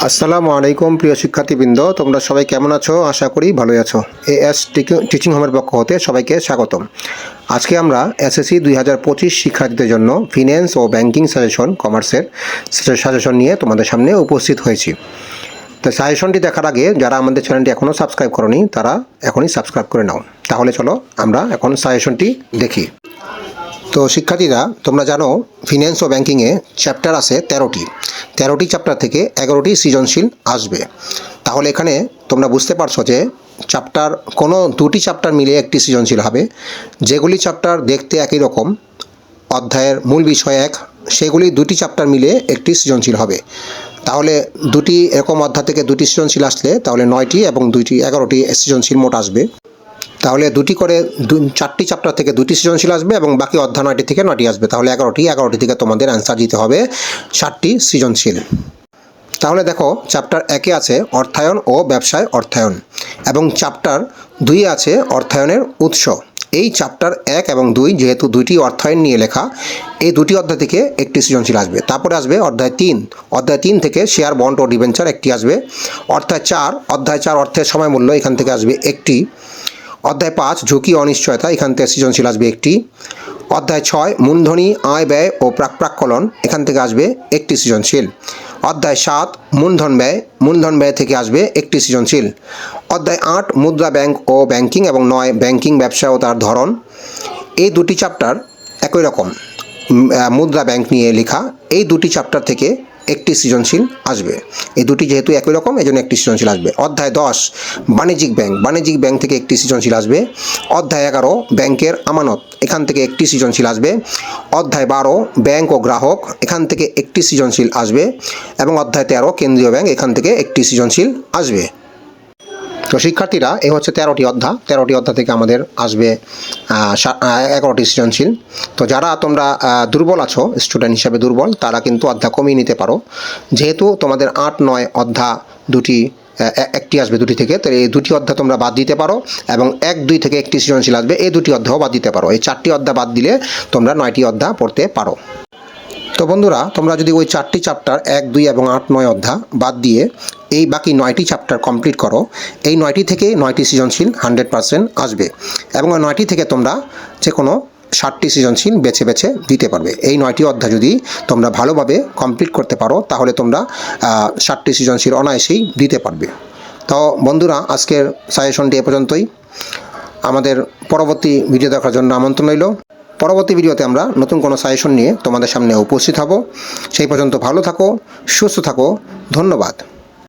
আসসালামু আলাইকুম, প্রিয় শিক্ষার্থীবৃন্দ। তোমরা সবাই কেমন আছো? আশা করি ভালোই আছো। এ এস টিচিং হোমের পক্ষ হতে সবাইকে স্বাগতম। আজকে আমরা এসএসসি দুই হাজার পঁচিশ শিক্ষার্থীদের জন্য ফিন্যান্স ও ব্যাংকিং সাজেশন, কমার্সের সাজেশন নিয়ে তোমাদের সামনে উপস্থিত হয়েছি। তো সাজেশনটি দেখার আগে যারা আমাদের চ্যানেলটি এখনও সাবস্ক্রাইব করনি, তারা এখনই সাবস্ক্রাইব করে নাও। তাহলে চলো আমরা এখন সাজেশনটি দেখি। তো শিক্ষার্থীরা, তোমরা জানো ফিন্যান্স ও ব্যাংকিংয়ে চ্যাপ্টার আছে তেরোটি। তেরোটি চ্যাপ্টার থেকে এগারোটি সৃজনশীল আসবে। তাহলে এখানে তোমরা বুঝতে পারছ যে চ্যাপ্টার কোনো দুটি চ্যাপ্টার মিলে একটি সৃজনশীল হবে। যেগুলি চ্যাপ্টার দেখতে একই রকম, অধ্যায়ের মূল বিষয় এক, সেগুলি দুটি চ্যাপ্টার মিলে একটি সৃজনশীল হবে। তাহলে দুটি এরকম অধ্যায় থেকে দুটি সৃজনশীল আসলে তাহলে নয়টি এবং দুইটি, এগারোটি সৃজনশীল মোট আসবে। তাহলে দুটি করে চারটি চ্যাপ্টার থেকে দুটি সৃজনশীল আসবে এবং বাকি অধ্যায় নয়টি থেকে নয়টি আসবে। তাহলে এগারোটি এগারোটি থেকে তোমাদের অ্যান্সার দিতে হবে চারটি সৃজনশীল। তাহলে দেখো চ্যাপ্টার একে আছে অর্থায়ন ও ব্যবসায় অর্থায়ন এবং চ্যাপ্টার দুই আছে অর্থায়নের উৎস। এই চ্যাপ্টার এক এবং দুই যেহেতু দুইটি অর্থায়ন নিয়ে লেখা, এই দুটি অধ্যায় থেকে একটি সৃজনশীল আসবে। তারপরে আসবে অধ্যায় তিন। অধ্যায় তিন থেকে শেয়ার বন্ড ও ডিবেঞ্চার একটি আসবে। অধ্যায় চার অধ্যায় চার অর্থের সময় মূল্য এখান থেকে আসবে একটি। অধ্যায় পাঁচ, ঝুঁকি, অনিশ্চয়তা, এখান থেকে সৃজনশীল আসবে একটি। অধ্যায় ছয়, মূলধনী, আয়, ব্যয় ও প্রাক প্রাক্কলন, এখান থেকে আসবে একটি সৃজনশীল। অধ্যায় সাত, মূলধন ব্যয় মূলধন ব্যয় থেকে আসবে একটি সৃজনশীল। অধ্যায় আট, মুদ্রা ব্যাংক ও ব্যাংকিং এবং নয়, ব্যাংকিং ব্যবসা ও তার ধরন। এই দুটি চ্যাপ্টার একই রকম। মুদ্রা ব্যাংক নিয়ে লেখা। এই দুটি চ্যাপ্টার থেকে একটি সৃজনশীল আসবে। এই দুটি যেহেতু একই রকম এই জন্য একটি সৃজনশীল আসবে। অধ্যায় দশ, বাণিজ্যিক ব্যাংক। বাণিজ্যিক ব্যাংক থেকে একটি সৃজনশীল আসবে। অধ্যায় এগারো, ব্যাংকের আমানত। এখান থেকে একটি সৃজনশীল আসবে। অধ্যায় বারো, ব্যাংক ও গ্রাহক। এখান থেকে একটি সৃজনশীল আসবে। এবং অধ্যায় তেরো, কেন্দ্রীয় ব্যাংক। এখান থেকে একটি সৃজনশীল আসবে। তো শিক্ষার্থীরা এই হচ্ছে তেরোটি অধ্যায়। তেরোটি অধ্যায় থেকে আমাদের আসবে এগারোটি সৃজনশীল। তো যারা তোমরা দুর্বল আছো স্টুডেন্ট হিসাবে দুর্বল, তারা কিন্তু অধ্যায় কমিয়ে নিতে পারো। যেহেতু তোমাদের আট, নয় অধ্যা দুটি একটি আসবে দুটি থেকে, তো এই দুটি অধ্যায় তোমরা বাদ দিতে পারো এবং এক, দুই থেকে একটি সৃজনশীল আসবে, এই দুটি অধ্যায়ও বাদ দিতে পারো। এই চারটি অধ্যায় বাদ দিলে তোমরা নয়টি অধ্যায় পড়তে পারো। তো বন্ধুরা, তোমরা যদি ওই চারটি চ্যাপ্টার এক, দুই এবং আট, নয় অধ্যায় বাদ দিয়ে এই বাকি নয়টি চ্যাপ্টার কমপ্লিট করো। এই নয়টি থেকে নয়টি সৃজনশীল হান্ড্রেড পারসেন্ট আসবে। এবং ওই নয়টি থেকে তোমরা যে কোনো ষাটটি সৃজনশীল বেছে বেছে দিতে পারবে। এই নয়টি অধ্যায় যদি তোমরা ভালোভাবে কমপ্লিট করতে পারো, তাহলে তোমরা ষাটটি সৃজনশীল অনায়াসেই দিতে পারবে। তো বন্ধুরা, আজকের সাজেশনটি এ পর্যন্তই। আমাদের পরবর্তী ভিডিও দেখার জন্য আমন্ত্রণ রইল। পরবর্তী ভিডিওতে আমরা নতুন কোনো সাজেশন নিয়ে তোমাদের সামনে উপস্থিত হব। সেই পর্যন্ত ভালো থাকো, সুস্থ থাকো। ধন্যবাদ।